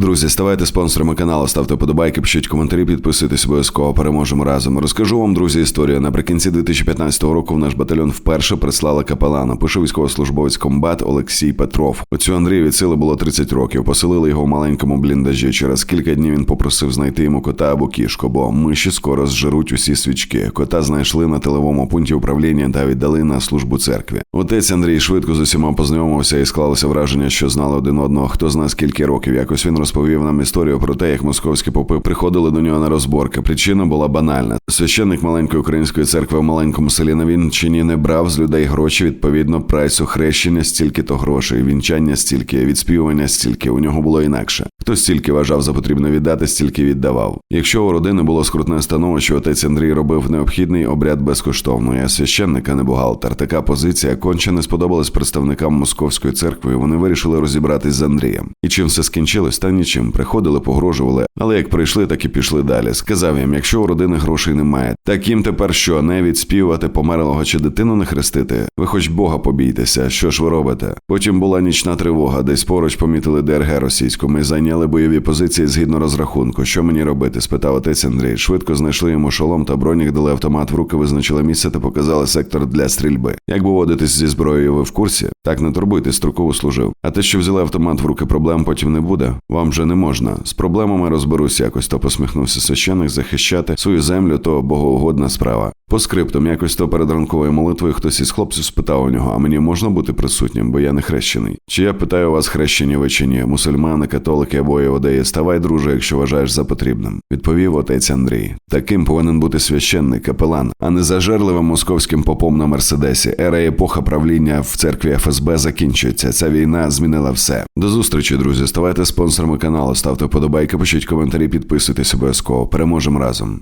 Друзі, ставайте спонсорами каналу, ставте подобайки, пишіть коментарі, підписуйтесь обов'язково. Переможемо разом. Розкажу вам, друзі, історію. Наприкінці 2015 року в наш батальйон вперше прислали капелана. Пише військовослужбовець комбат Олексій Петров. Оцю Андрію від сили було 30 років. Поселили його в маленькому бліндажі. Через кілька днів він попросив знайти йому кота або кішку, бо миші скоро зжируть усі свічки. Кота знайшли на тиловому пункті управління та віддали на службу церкві. Отець Андрій швидко з усіма познайомився і склалося враження, що знали один одного. Хто зна скільки років. Якось він розповів нам історію про те, як московські попи приходили до нього на розборки. Причина була банальна. Священник маленької української церкви в маленькому селі на Вінчині не брав з людей гроші. Відповідно, прайсу хрещення стільки то грошей, вінчання стільки, відспівування стільки. У нього було інакше. Хто стільки вважав за потрібне віддати, стільки віддавав. Якщо у родини було скрутне становище, отець Андрій робив необхідний обряд безкоштовно. Я священник, а не бухгалтер. Така позиція конче не сподобалась представникам московської церкви. Вони вирішили розібратись з Андрієм. І чим все скінчилось, та нічим. Приходили, погрожували. Але як прийшли, так і пішли далі. Сказав їм, якщо у родини грошей немає, так їм тепер що не відспівати померлого чи дитину не хрестити? Ви хоч Бога побійтеся, що ж ви робите? Потім була нічна тривога, десь поруч помітили ДРГ російську. Ми зайняли бойові позиції згідно розрахунку. Що мені робити? спитав отець Андрій. Швидко знайшли йому шолом та бронік, дали автомат в руки, визначили місце та показали сектор для стрільби. Як поводитись зі зброєю, ви в курсі? Так не турбуйтесь, строково служив. А те, що взяли автомат в руки, проблем потім не буде. Вам вже не можна. З проблемами розберусь якось. То посміхнувся священик захищати свою землю, то богоугодна справа. По скриптам, якось то перед ранковою молитвою хтось із хлопців спитав у нього, а мені можна бути присутнім, бо я не хрещений. Чи я питаю вас, хрещені ви чи ні, мусульмани, католики або іудеї, ставай, друже, якщо вважаєш за потрібним. Відповів отець Андрій. Таким повинен бути священник, капелан, а не зажерливим московським попом на мерседесі. Ера і епоха правління в церкві ФСБ закінчується. Ця війна змінила все. До зустрічі, друзі. Ставайте спонсорами каналу, ставте вподобайки, пишіть коментарі, підписуйтесь обов'язково. Переможемо разом.